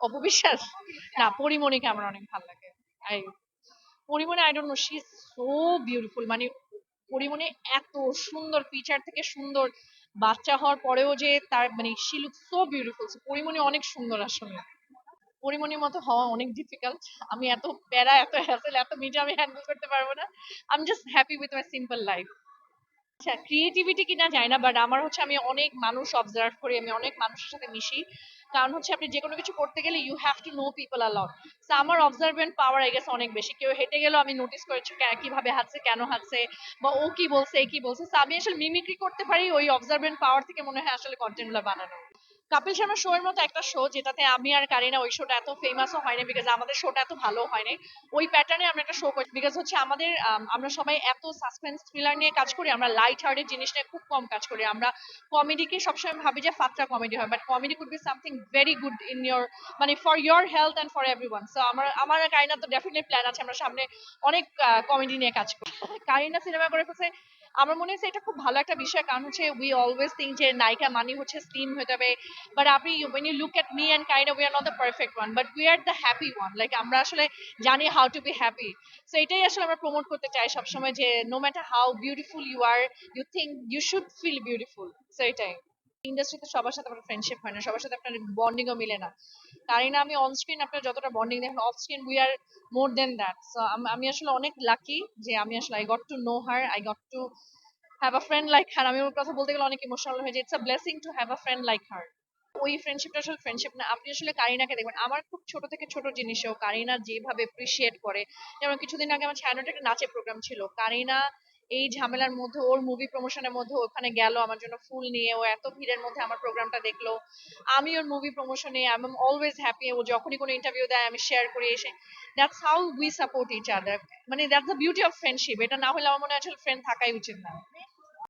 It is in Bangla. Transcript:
অপবিশ্বাস? না, পরিমণিকে আমার অনেক ভালো লাগে। I Porimoni I don't know she is so beautiful মানে পরিমণি এত সুন্দর ফিচার থেকে সুন্দর বাচ্চা হওয়ার পরেও যে তার মানে she look so beautiful Porimoni অনেক সুন্দর আসলে। পরিমণির মতো হওয়া অনেক ডিফিকাল্ট আমি এত প্যারা, এত হ্যাসেল এত মিটে আমি হ্যান্ডেল করতে পারব না। আমি just happy with my simple life আচ্ছা ক্রিয়েটিভিটি কিনা যায় না বাট আমার হচ্ছে আমি অনেক মানুষ অবজার্ভ করি, আমি অনেক মানুষের সাথে মিশি। কারণ হচ্ছে আপনি যে কোনো কিছু করতে গেলে you have to know people আলাউট so আমার অবজারভেন্ট পাওয়ার আই গেস অনেক বেশি। কেউ হেঁটে গেলেও আমি নোটিস করেছি কীভাবে হাঁটছে, কেন হাঁটছে, বা ও কি বলছে, এ কি বলছে। আমি আসলে মিমিক্রি করতে পারি ওই অবজারভেন্ট পাওয়ার থেকে মনে হয় আসলে কন্টেন্টগুলো বানানো কাপিল শর্মা শো এর মতো একটা শো যেটাতে আমি আর কারিনা ওই শোটা এত ফেমাসও হয়নি বিকজ আমাদের শোটা এত ভালো হয়নি। ওই প্যাটার্নে আমরা একটা শো করি বিকজ হচ্ছে আমাদের আমরা সবাই এত সাসপেন্স থ্রিলার নিয়ে কাজ করি, আমরা লাইট হার্টেড জিনিস নিয়ে খুব কম কাজ করি। আমরা কমেডিকে সবসময় ভাবি যে ফাত্রা কমেডি হয় but comedy could be something very good in your মানে for your health and for every one so আমার আমার আর কারিনা তো ডেফিনেটলি প্ল্যান আছে, আমরা সামনে অনেক কমেডি নিয়ে কাজ করি। কারিনা সিনেমা করে ফেলছে আমার মনে হয় এটা খুব ভালো একটা বিষয়। কারণ হচ্ছে উই অলওয়েজ থিঙ্ক যে নায়িকা মানে হচ্ছে স্লিম হয়ে যাবে। বাট আপনি when you look at me and kind we are not the perfect one but we are the happy one like আমরা আসলে জানি how to be happy so এটাই আসলে আমরা প্রমোট করতে চাই সবসময় যে no matter how beautiful you are you think you should feel beautiful so এটাই। ইন্ডাস্ট্রিতে সবার সাথে আমার ফ্রেন্ডশিপ হয় না, সবার সাথে আপনার বন্ডিংও মিলে না। তাই না, আমি অন স্ক্রিন আপনার যতটা বন্ডিং দেখেন off screen we are more than that so আমি আসলে অনেক লাকি যে আমি আসলে I got to know her I got to have a friend like her আমি ওর কথা বলতে গেলে অনেক ইমোশনাল হয়ে যায়। It's a blessing to have a friend like her ওই ফ্রেন্ডশিপটা আসলে ফ্রেন্ডশিপ না। আপনি আসলে কারিনাকে দেখবেন। আমার খুব ছোট থেকে ছোট জিনিসেও কারিনা যেভাবে এপ্রিসিয়েট করে, যেমন কিছুদিন আগে আমার ছায়ানোটা একটা নাচের প্রোগ্রাম ছিল। কারিনা এই ঝামেলার মধ্যে, ওর মুভি প্রমোশনের মধ্যে ওখানে গেল, আমার জন্য ফুল নিয়ে, ও এত ভিড়ের মধ্যে আমার প্রোগ্রামটা দেখল। আমি ওর মুভি প্রমোশনে আই এম অলওয়েজ হ্যাপি ও যখনই কোনো ইন্টারভিউ দেয়, আমি শেয়ার করি এসে। That's how we support each other মানে that's the beauty of friendship এটা না হলে আমার মনে হয় আসলে ফ্রেন্ড থাকাই উচিত না।